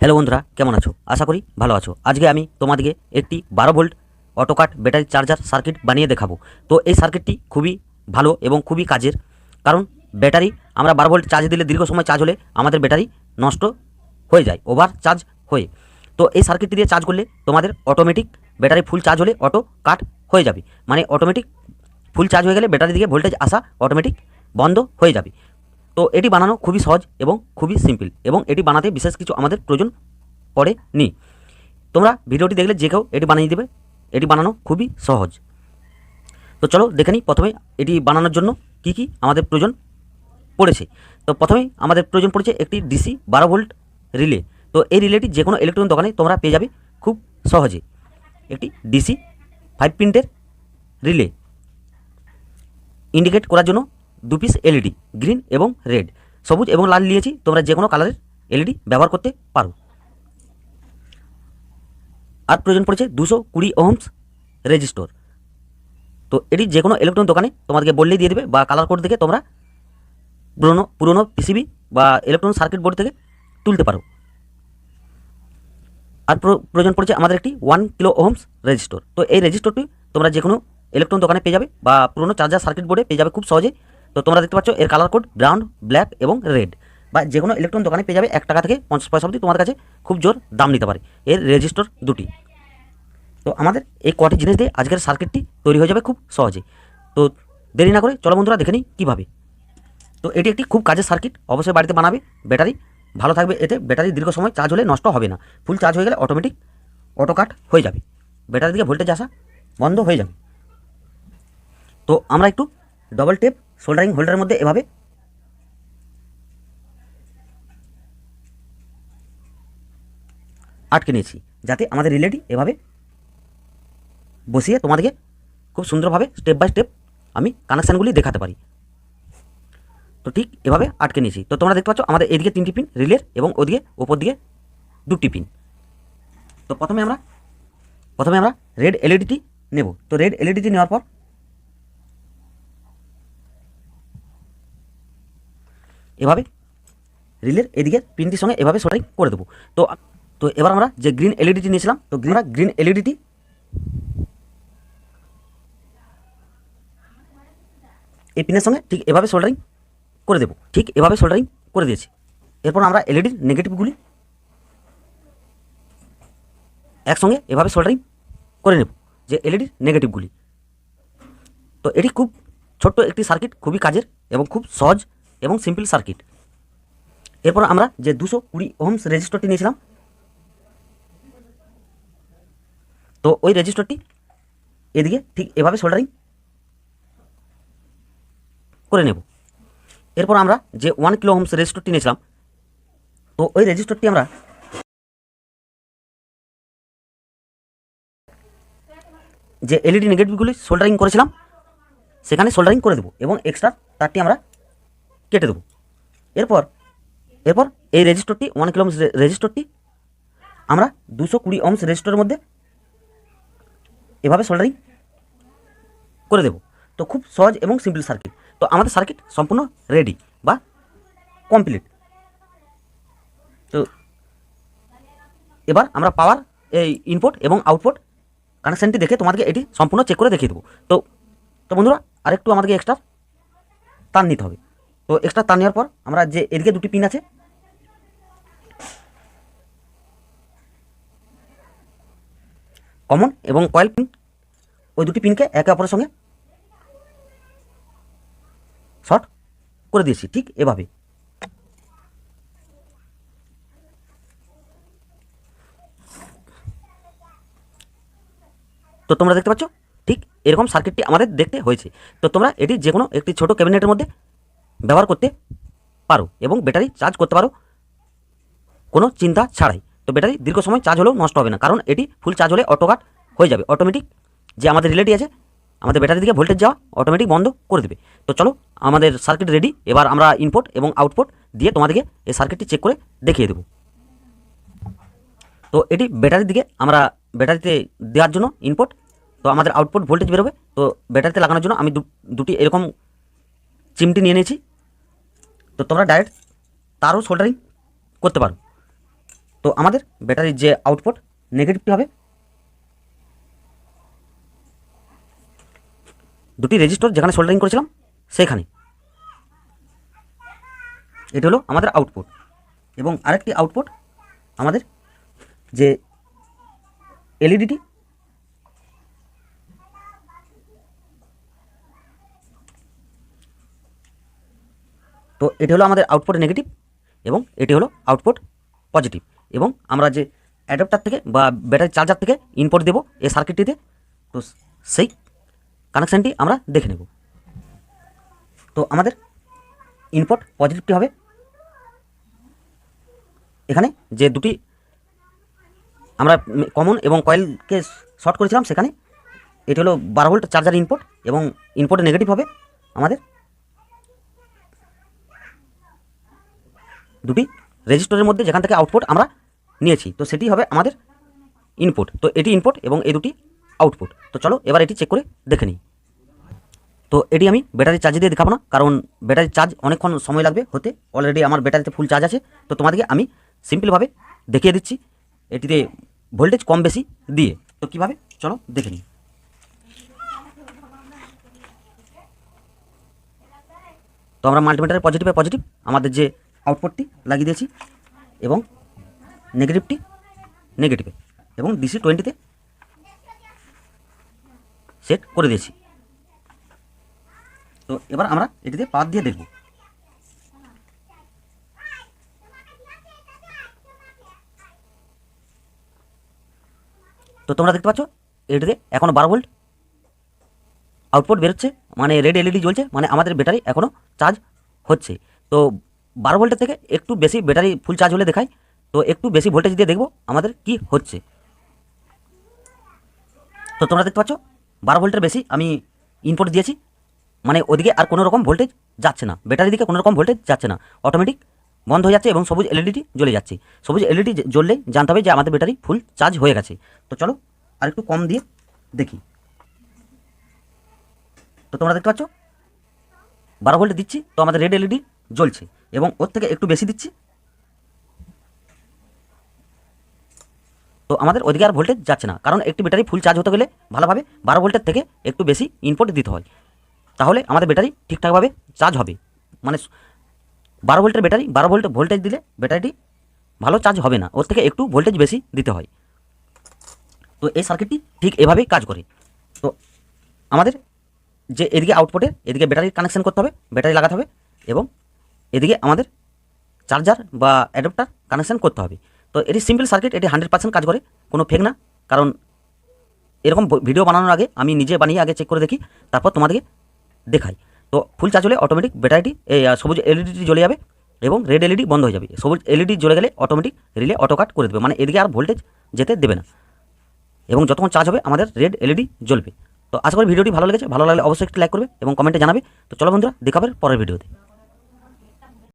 Hello বন্ধুরা, কেমন আছো? আশা করি ভালো আছো। আজকে আমি তোমাদেরকে একটি বারো volt auto cut battery charger circuit বানিয়ে দেখাবো। তো এই সার্কিটটি খুবই ভালো এবং খুবই কাজের। কারণ ব্যাটারি আমরা বারো ভোল্ট চার্জ দিলে দীর্ঘ সময় চার্জ হলে আমাদের ব্যাটারি নষ্ট হয়ে যায় ওভার চার্জ হয়ে। তো এই সার্কিটটি দিয়ে চার্জ করলে তোমাদের অটোমেটিক ব্যাটারি ফুল চার্জ হলে অটো কাট হয়ে যাবে। মানে অটোমেটিক ফুল চার্জ হয়ে গেলে ব্যাটারি দিকে ভোল্টেজ আসা অটোমেটিক বন্ধ হয়ে যাবে। তো এটি বানানো খুবই সহজ এবং খুবই সিম্পল এবং এটি বানাতে বিশেষ কিছু আমাদের প্রয়োজন পড়ে নি তোমরা ভিডিওটি দেখলে যে কেউ এটি বানিয়ে দেবে। এটি বানানো খুবই সহজ। তো চলো দেখে নিই প্রথমে এটি বানানোর জন্য কি কি আমাদের প্রয়োজন পড়েছে। তো প্রথমেই আমাদের প্রয়োজন পড়েছে একটি ডিসি বারো ভোল্ট রিলে। তো এই রিলেটি যে কোনো ইলেকট্রনিক দোকানে তোমরা পেয়ে যাবে খুব সহজে। একটি ডিসি ফাইভ প্রিন্টের রিলে। ইন্ডিকেট করার জন্য দু পিস এলইডি গ্রিন এবং রেড সবুজ এবং লাল নিয়েছি, তোমরা যে কোনো কালারের এলইডি ব্যবহার করতে পারো। আর প্রয়োজন পড়েছে দুশো কুড়ি ওহমস রেজিস্টর তো এটি যে কোনো ইলেকট্রনিক দোকানে তোমাদেরকে বললেই দিয়ে দেবে, বা কালার কোড থেকে তোমরা পুরনো পুরনো পিসিবি বা ইলেকট্রনিক সার্কিট বোর্ড থেকে তুলতে পারো। আর প্র- প্রয়োজন পড়েছে আমাদের একটি ওয়ান কিলো ওহমস রেজিস্টর তো এই রেজিস্টরটি তোমরা যে কোনো ইলেকট্রনিক দোকানে পেয়ে যাবে, বা পুরনো চার্জার সার্কিট বোর্ডে পেয়ে যাবে খুব সহজে তো তোমরা দেখতে পাচ্ছ, এর কালার কোড ব্রাউন ব্ল্যাক এবং রেড বা যে কোনো ইলেকট্রনিক দোকানে পেয়ে যাবে এক টাকা থেকে পঞ্চাশ পয়সা অবধি তোমার কাছে খুব জোর দাম নিতে পারে এর রেজিস্টর দুটি। তো আমাদের এই কটি জিনিস দিয়ে আজকের সার্কিটটি তৈরি হয়ে যাবে খুব সহজে। তো দেরি না করে চলো বন্ধুরা দেখে নিই কীভাবে। তো এটি একটি খুব কাজের সার্কিট অবশ্যই বাড়িতে বানাবে ব্যাটারি। ভালো থাকবে, এতে ব্যাটারি দীর্ঘ সময় চার্জ হলে নষ্ট হবে না। ফুল চার্জ হয়ে গেলে অটোমেটিক অটো কাট হয়ে যাবে। ব্যাটারি দিকে ভোল্টেজ আসা বন্ধ হয়ে যাবে। তো আমরা একটু ডবল টেপ সোল্ডারিং হোল্ডারের মধ্যে এভাবে। আটকে নিয়েছি, যাতে আমাদের রিলেটি এভাবে বসিয়ে তোমাদেরকে খুব সুন্দরভাবে স্টেপ বাই স্টেপ আমি কানেকশানগুলি দেখাতে পারি। তো ঠিক এভাবে আটকে নিয়েছি। তো তোমরা দেখতে পাচ্ছ, আমাদের এদিকে তিনটি পিন রিলের এবং ওদিকে ওপর দিকে দুটি পিন তো প্রথমে আমরা প্রথমে আমরা রেড এলইডিটি নেব। তো রেড এলইডিটি নেওয়ার পর এভাবে রিলের এদিকে পিনটির সঙ্গে এভাবে সোটাই করে দেবো। তো তো এবার আমরা যে গ্রিন এলইডিটি নিয়েছিলাম, তো গ্রিন গ্রিন এলইডিটি এই পিনের সঙ্গে ঠিক এভাবে সোল্ডারিং করে দেবো। ঠিক এভাবে সোল্ডারিং করে দিয়েছি। এরপর আমরা এলইডির নেগেটিভগুলি একসঙ্গে এভাবে সোল্ডারিং করে নেব, যে এলইডির নেগেটিভগুলি তো এটি খুব ছোট্ট একটি সার্কিট খুবই কাজের এবং খুব সহজ এবং সিম্পল সার্কিট। এরপর আমরা যে দুশো কুড়ি ওহমস রেজিস্টারটি নিয়েছিলাম, তো ওই রেজিস্টারটি এদিকে ঠিক এভাবে সোল্ডারিং করে নেব। এরপর আমরা যে ওয়ান কিলো হোমস রেজিস্টারটি নিয়েছিলাম, তো ওই রেজিস্টারটি আমরা যে এলইডি নেগেটিভগুলি সোল্ডারিং করেছিলাম, সেখানে সোল্ডারিং করে দেবো এবং এক্সট্রা তারটি আমরা কেটে দেবো। এরপর এরপর এই রেজিস্টারটি ওয়ান কিলো রেজিস্টারটি আমরা দুশো কুড়ি অংশ রেজিস্টারের মধ্যে এভাবে সোল্ডারিং করে দেবো। তো খুব সহজ এবং সিম্পল সার্কিট তো আমাদের সার্কিট সম্পূর্ণ রেডি বা কমপ্লিট তো এবার আমরা পাওয়ার এই ইনপুট এবং আউটপুট কানেকশানটি দেখে তোমাদেরকে এটি সম্পূর্ণ চেক করে দেখিয়ে দেবো। তো তো বন্ধুরা, আরেকটু আমাদেরকে এক্সট্রা তার নিতে হবে। তো এক্সট্রা তার নেওয়ার পর আমরা যে এদিকে দুটি পিন আছে কমন এবং কয়েল পিন ওই দুটি পিনকে একে অপরের সঙ্গে শর্ট করে দিয়েছি, ঠিক এভাবে। তো তোমরা দেখতে পাচ্ছ, ঠিক এরকম সার্কিটটি আমাদের দেখতে হয়েছে। তো তোমরা এটি যে কোনো একটি ছোট ক্যাবিনেটের মধ্যে ব্যবহার করতে পারো এবং ব্যাটারি চার্জ করতে পারো। কোনো চিন্তা ছাড়াই। তো ব্যাটারি দীর্ঘ সময় চার্জ হলেও নষ্ট হবে না, কারণ এটি ফুল চার্জ হলে অটো কাট হয়ে যাবে। অটোমেটিক যে আমাদের রিলেটি আছে, আমাদের ব্যাটারি দিকে ভোল্টেজ যাওয়া অটোমেটিক বন্ধ করে দেবে। তো চলো, আমাদের সার্কিট রেডি এবার আমরা ইনপুট এবং আউটপুট দিয়ে তোমাদেরকে এই সার্কিটটি চেক করে দেখিয়ে দেবো। তো এটি ব্যাটারির দিকে আমরা ব্যাটারিতে দেওয়ার জন্য ইনপুট তো আমাদের আউটপুট ভোল্টেজ বেরোবে। তো ব্যাটারিতে লাগানোর জন্য আমি দুটি এরকম চিমটি নিয়ে নিয়েছি। তো তোমরা ডাইরেক্ট তারও সোল্ডারিং করতে পারো। তো আমাদের ব্যাটারির যে আউটপুট নেগেটিভটি হবে? দুটি রেজিস্টর যেখানে সোল্ডারিং করেছিলাম সেখানে এটা হলো আমাদের আউটপুট এবং আরেকটি আউটপুট আমাদের যে এলইডিটি তো এটি হলো আমাদের আউটপুট নেগেটিভ এবং এটি হলো আউটপুট পজিটিভ এবং আমরা যে অ্যাডাপ্টার থেকে বা ব্যাটারি চার্জার থেকে ইনপুট দেবো এই সার্কিটটিতে তো সেই কানেকশানটি আমরা দেখে নেব। তো আমাদের ইনপুট পজিটিভটি হবে। এখানে যে দুটি আমরা কমন এবং কয়েলকে শর্ট করেছিলাম সেখানে, এটি হলো বারো ভোল্ট চার্জার ইনপুট এবং ইনপুটে নেগেটিভ হবে আমাদের দুটি রেজিস্টরের মধ্যে যেখান থেকে আউটপুট আমরা নিয়েছি। তো সেটি হবে আমাদের ইনপুট তো এটি ইনপুট এবং এই দুটি আউটপুট তো চলো এবার এটি চেক করে দেখে নিই। তো এটি আমি ব্যাটারি চার্জ দিয়ে দেখাবো না, কারণ ব্যাটারি চার্জ অনেকক্ষণ সময় লাগবে হতে। অলরেডি আমার ব্যাটারিতে ফুল চার্জ আছে। তো তোমাদেরকে আমি সিম্পলভাবে দেখিয়ে দিচ্ছি। এটিতে ভোল্টেজ কম বেশি দিয়ে। তো কীভাবে? চলো দেখে নিই। তো আমরা মাল্টিমিটারের পজিটিভে পজিটিভ আমাদের যে আউটপুটটি লাগিয়ে দিয়েছি এবং নেগেটিভটি নেগেটিভে এবং ডিসি টোয়েন্টিতে সেট করে দিয়েছি। তো এবার আমরা এটিতে পাওয়ার দিয়ে দেখব। তো তোমরা দেখতে পাচ্ছ, এটিতে এখন বারো ভোল্ট আউটপুট বেরোচ্ছে মানে রেড এলইডি জ্বলছে মানে আমাদের ব্যাটারি এখনও চার্জ হচ্ছে। তো বারো ভোল্টের থেকে একটু বেশি ব্যাটারি ফুল চার্জ হলে দেখায়। তো একটু বেশি ভোল্টেজ দিয়ে দেখব আমাদের কি হচ্ছে। তো তোমরা দেখতে পাচ্ছ, বারো ভোল্টের বেশি আমি ইনপুট দিয়েছি। মানে ওদিকে আর কোনো রকম ভোল্টেজ যাচ্ছে না। ব্যাটারি দিকে কোনো রকম ভোল্টেজ যাচ্ছে না। অটোমেটিক বন্ধ হয়ে যাচ্ছে এবং সবুজ এলইডিটি জ্বলে যাচ্ছে। সবুজ এলইডি জ্বললেই জানতে হবে যে আমাদের ব্যাটারি ফুল চার্জ হয়ে গেছে। তো চলো আর একটু কম দিয়ে দেখি। তো তোমরা দেখতে পাচ্ছ, বারো ভোল্ট দিচ্ছি, তো আমাদের রেড এলইডি জ্বলছে। এবং ওর থেকে একটু বেশি দিচ্ছি। তো আমাদের ওদিকে আর ভোল্টেজ যাচ্ছে না। কারণ একটি ব্যাটারি ফুল চার্জ হতে গেলে ভালোভাবে বারো ভোল্টের থেকে একটু বেশি ইনপুট দিতে হয়। তাহলে আমাদের ব্যাটারি ঠিকঠাকভাবে চার্জ হবে। মানে বারো ভোল্টের ব্যাটারি বারো ভোল্ট ভোল্টেজ দিলে ব্যাটারিটি ভালো চার্জ হবে না। ওর থেকে একটু ভোল্টেজ বেশি দিতে হয়। তো এই সার্কিটটি ঠিক এভাবেই কাজ করে। তো আমাদের যে এদিকে আউটপুটে এদিকে ব্যাটারি কানেকশন করতে হবে ব্যাটারি লাগাতে হবে এবং এদিকে আমাদের চার্জার বা অ্যাডাপ্টার কানেকশান করতে হবে। তো এটি সিম্পল সার্কিট এটি হান্ড্রেড পার্সেন্ট কাজ করে, কোনো ফেক না। কারণ এরকম ভিডিও বানানোর আগে আমি নিজে বানিয়ে আগে চেক করে দেখি, তারপর তোমাদেরকে দেখাই। তো ফুল চার্জ হলে অটোমেটিক ব্যাটারিটি সবুজ এলইডিটি জ্বলে যাবে এবং রেড এলইডি বন্ধ হয়ে যাবে। সবুজ এলইডি জ্বলে গেলে অটোমেটিক রিলে অটো কাট করে দেবে। মানে এদিকে আর ভোল্টেজ যেতে দেবে না। এবং যতক্ষণ চার্জ হবে, আমাদের রেড এলইডি জ্বলবে। তো আশা করি ভিডিওটি ভালো লেগেছে। ভালো লাগলে অবশ্যই একটি লাইক করবে এবং কমেন্টে জানাবে। তো চলো বন্ধুরা দেখাবে পরের ভিডিওতে